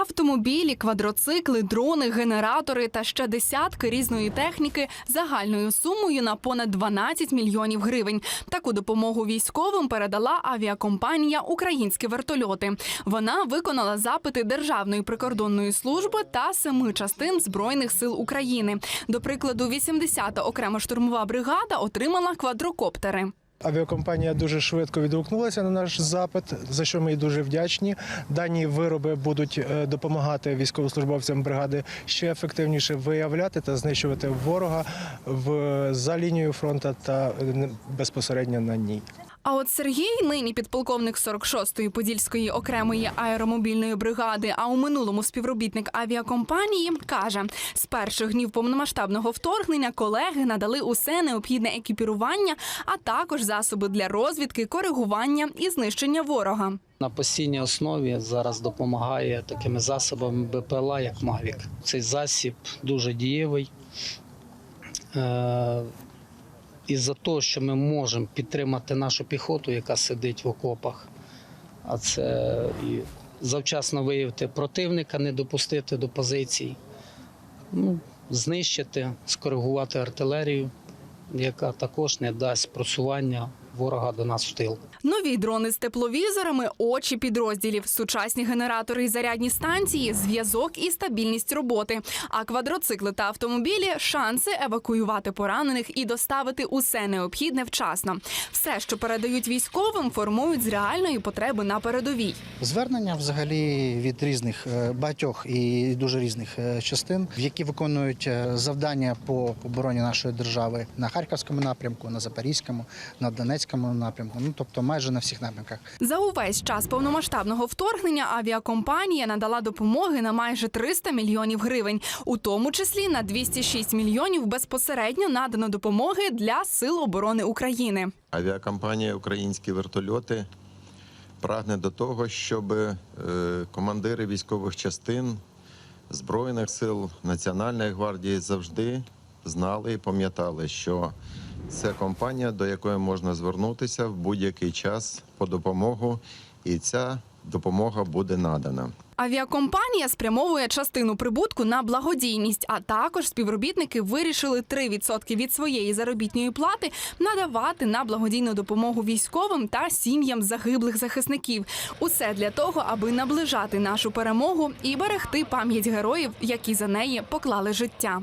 Автомобілі, квадроцикли, дрони, генератори та ще десятки різної техніки загальною сумою на понад 12 мільйонів гривень. Таку допомогу військовим передала авіакомпанія Українські вертольоти. Вона виконала запити Державної прикордонної служби та семи частин збройних сил України. До прикладу, 80-та окрема штурмова бригада отримала квадрокоптери. Авіакомпанія дуже швидко відгукнулася на наш запит, за що ми їй дуже вдячні. Дані вироби будуть е, допомагати військовослужбовцям бригади ще ефективніше виявляти та знищувати ворога в за лінією фронту та е, безпосередньо на ній. А от Сергій, нині підполковник 46-ї подільської окремої аеромобільної бригади, а у минулому співробітник авіакомпанії, каже: з перших днів повномасштабного вторгнення колеги надали усе необхідне екіпірування, а також засоби для розвідки, коригування і знищення ворога. На постійній основі зараз допомагає такими засобами БПЛА, як Мавік. Цей засіб дуже дієвий. І за те, що ми можемо підтримати нашу піхоту, яка сидить в окопах, а це і завчасно виявити противника, не допустити до позицій, ну, знищити, скоригувати артилерію, яка також не дасть просування ворога до нас в тил. Нові дрони з тепловізорами, очі підрозділів, сучасні генератори і зарядні станції, зв'язок і стабільність роботи. А квадроцикли та автомобілі шанси евакуювати поранених і доставити усе необхідне вчасно. Все, що передають військовим, формують з реальної потреби на передовій. Звернення взагалі від різних е, багатьох і дуже різних е, частин, які виконують е, завдання по обороні нашої держави на харківському напрямку, на запорізькому, на донецькому напрямку. Ну тобто майже на всіх напрямках. За увесь час повномасштабного вторгнення авіакомпанія надала допомоги на майже 300 мільйонів гривень, у тому числі на 206 мільйонів безпосередньо надано допомоги для сил оборони України. Авіакомпанія Українські вертольоти прагне до того, щоб е, командири військових частин Збройних сил Національної гвардії завжди знали і пам'ятали, що це компанія, до якої можна звернутися в будь-який час по допомогу, і ця допомога буде надана. Авіакомпанія спрямовує частину прибутку на благодійність, а також співробітники вирішили 3% від своєї заробітної плати надавати на благодійну допомогу військовим та сім'ям загиблих захисників. Усе для того, аби наближати нашу перемогу і берегти пам'ять героїв, які за неї поклали життя.